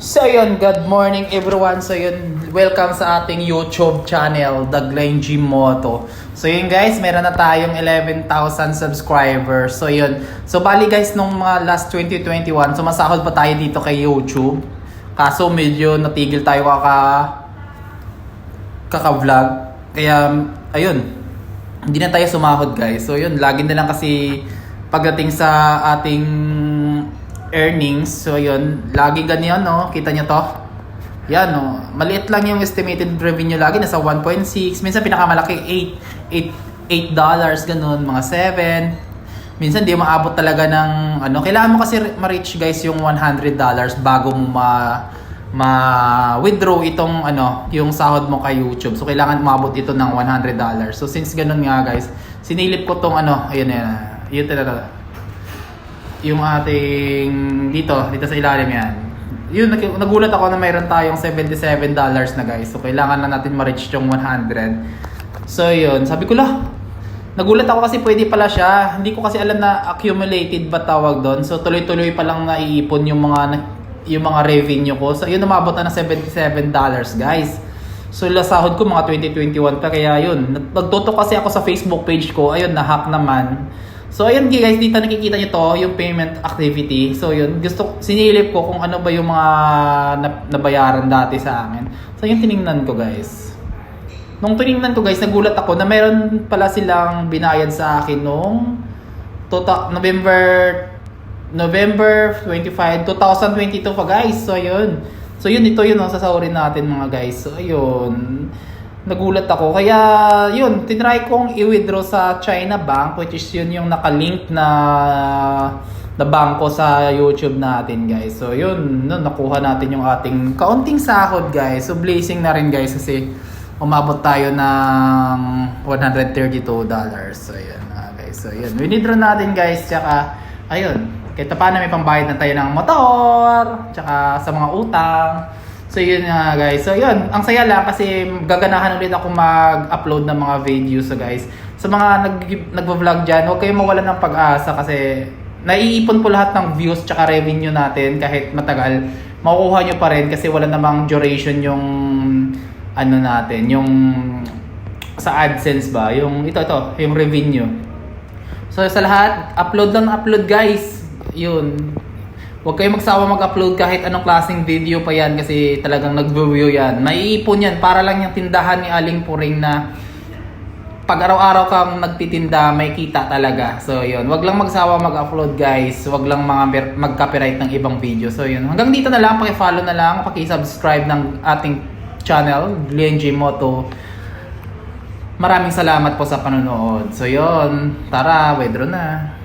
So yun, good morning everyone. So yun, welcome sa ating YouTube channel, The Glenn G Moto. So yun guys, meron na tayong 11,000 subscribers. So yun, so bali guys, nung mga last 2021, sumasahod pa tayo dito kay YouTube. Kaso medyo natigil tayo kaka kaka-vlog. Kaya, ayun, hindi na tayo sumahod guys. So yun, lagi na lang kasi pagdating sa ating earnings. So yun, lagi ganyan no, kita nyo to. Yan no, maliit lang yung estimated revenue lagi, nasa 1.6. Minsan pinakamalaki 8, 8, 8 dollars ganun, mga 7. Minsan di maabot talaga ng ano, kailangan mo kasi ma-reach guys yung 100 dollars bago mo ma ma-withdraw itong ano, yung sahod mo kay YouTube. So kailangan umabot ito ng 100 dollars. So since ganun nga guys, sinilip ko tong ano, ayun ayun. Yun talaga yung ating dito, dito sa ilalim yan. Yun, nag- nagulat ako na mayroon tayong 77 dollars na guys. So, kailangan na natin ma-reach yung 100. So, yun. Sabi ko lah, nagulat ako kasi pwede pala siya. Hindi ko kasi alam na accumulated ba tawag doon. So, tuloy-tuloy pa lang naiipon yung mga yung mga revenue ko. So, yun, umabot na ng 77 dollars guys. So, lasahod ko mga 2021 pa. Kaya yun, nag- nagtutok kasi ako sa Facebook page ko. Ayun, na-hack naman. So ayun guys, dito nakikita nyo to, yung payment activity. So yun, gusto sinilip ko kung ano ba yung mga nabayaran dati sa akin. So yun tiningnan ko guys. Nung tiningnan ko guys, nagulat ako na meron pala silang binayad sa akin nung tota, November November 25, 2022 pa guys. So ayun. So yun, ito yun ang sasahurin natin mga guys. So ayun nagulat ako. Kaya, yun, tinry kong i-withdraw sa China Bank, which is yun yung nakalink na na bangko sa YouTube natin, guys. So, yun, no, nakuha natin yung ating kaunting sahod, guys. So, blessing na rin, guys, kasi umabot tayo ng $132. So, yun, ah, guys. So, yun, winidraw natin, guys. Tsaka, ayun, kahit paano may pambayad na tayo ng motor, tsaka sa mga utang. So yun nga guys. So yun, ang saya lang kasi gaganahan ulit ako mag-upload ng mga videos so guys. Sa mga nag nagvo-vlog diyan, huwag kayong mawalan ng pag-asa kasi naiipon po lahat ng views tsaka revenue natin kahit matagal. Makukuha nyo pa rin kasi wala namang duration yung ano natin, yung sa AdSense ba, yung ito ito, yung revenue. So sa lahat, upload lang upload guys. Yun. Huwag kayo magsawa mag-upload kahit anong klaseng video pa yan kasi talagang nag-view yan. Maiipon yan para lang yung tindahan ni Aling Puring na pag araw-araw kang nagtitinda, may kita talaga. So, yun. Huwag lang magsawa mag-upload, guys. Huwag lang mga mag-copyright ng ibang video. So, yun. Hanggang dito na lang. Paki-follow na lang. Paki-subscribe ng ating channel, Glenn J. Moto. Maraming salamat po sa panonood. So, yun. Tara, withdraw na.